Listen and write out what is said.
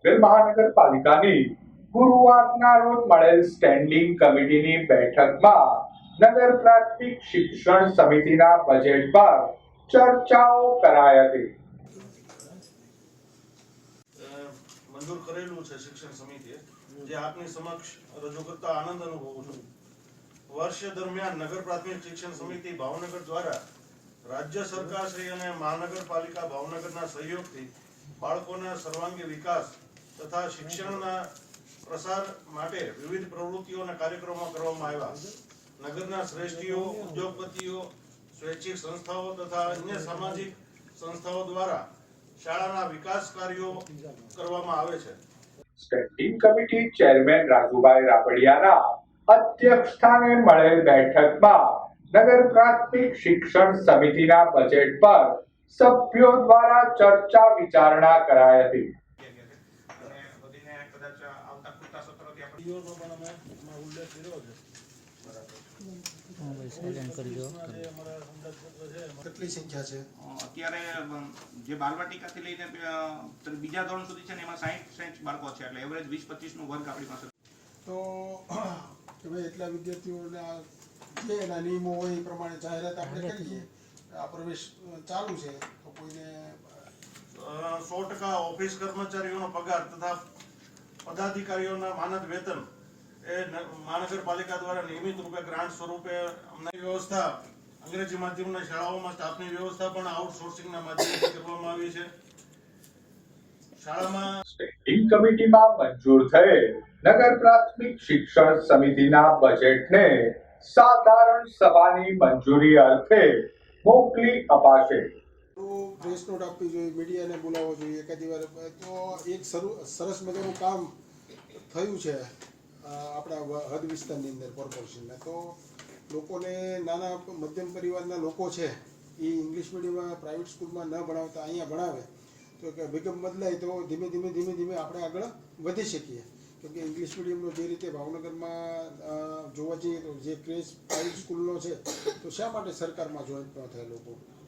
ભાવનગર મહાનગરપાલિકાની ગુરુવારના રોજ મળેલ સ્ટેન્ડિંગ કમિટીની બેઠકમાં નગર પ્રાથમિક શિક્ષણ સમિતિના બજેટ પર ચર્ચાઓ કરાઈ હતી મંજૂર કરેલું છે શિક્ષણ સમિતિએ જે આપની સમક્ષ રજૂ કરતા આનંદ અનુભવું છું વર્ષ દરમિયાન નગર પ્રાથમિક શિક્ષણ સમિતિ ભાવનગર દ્વારા રાજ્ય સરકાર શ્રી અને મહાનગરપાલિકા ભાવનગરના સહયોગથી બાળકોના સર્વાંગી વિકાસ તથા શિક્ષણના પ્રસાર માટે વિવિધ પ્રવૃત્તિઓ અને કાર્યક્રમો કરવામાં આવ્યા. નગરના શ્રેષ્ઠીઓ, ઉદ્યોગપતિઓ, સ્વૈચ્છિક સંસ્થાઓ તથા અન્ય સામાજિક સંસ્થાઓ દ્વારા શાળાના વિકાસ કાર્યો કરવામાં આવે છે. સ્ટેન્ડિંગ કમિટી ચેરમેન રાજુભાઈ રાપડિયાના અધ્યક્ષ સ્થાને મળેલ બેઠકમાં નગર પ્રાથમિક શિક્ષણ સમિતિના બજેટ પર સભ્યો દ્વારા ચર્ચા વિચારણા કરાઈ હતી અને વધીને કદાચ આવતા પૂરતા સત્રોથી આપણે ડીઓનો પણ અમે એમાં ઉલ્લેખ કર્યો છે સાયલેન્ટ કરી દો જે અમારા અંદાજપત્ર છે એમાં કેટલી સંખ્યા છે? અત્યારે જે બાલવાટિકાથી લઈને તો બીજા ધોરણ સુધી છે ને એમાં સાહીઠ સાહીઠ બાળકો છે. એટલે એવરેજ વીસ પચીસનું વર્ગ આપણી પાસે. તો કે ભાઈ એટલા વિદ્યાર્થીઓને જે એના નિયમો હોય એ પ્રમાણે જાહેરાત આપણે કરીએ આ પ્રવેશ ચાલુ છે તો કોઈને સો ટકા ઓફિસ કર્મચારીઓનો પગાર તથા પદાધિકારીઓના માનદ વેતન એ મહાનગરપાલિકા દ્વારા નિયમિત રૂપે ગ્રાન્ટ સ્વરૂપે અમને વ્યવસ્થા અંગ્રેજી માધ્યમના શાળાઓમાં સ્ટાફની વ્યવસ્થા પણ આઉટસોર્સિંગના માધ્યમથી કરવામાં આવી છે. શાળામાં સ્ટેન્ડિંગ કમિટીમાં મંજૂર થયેલ નગર પ્રાથમિક શિક્ષણ સમિતિના બજેટને સાધારણ સભાની મંજૂરી અર્થે મોકલી અપાશે. પ્રેસ નોટ આપવી જોઈએ, મીડિયાને બોલાવવો જોઈએ, એકાદી વાર. તો એક સરું, સરસ મજાનું કામ થયું છે આપણા હદ વિસ્તારની અંદર, કોર્પોરેશનને. તો લોકોને નાના મધ્યમ પરિવારના લોકો છે, એ ઇંગ્લિશ મીડિયમમાં, પ્રાઇવેટ સ્કૂલમાં ન ભણાવતા, અહીંયા ભણાવે. તો કે અભિગમ બદલાય, તો ધીમે ધીમે ધીમે ધીમે આપણે આગળ વધી શકીએ. કેમકે ઇંગ્લિશ મીડિયમનો જે રીતે ભાવનગરમાં જોવા જઈએ તો જે ક્રેઝ પ્રાઇવેટ સ્કૂલનો છે, તો શા માટે સરકારમાં જોઈન્ટ ન થાય લોકો?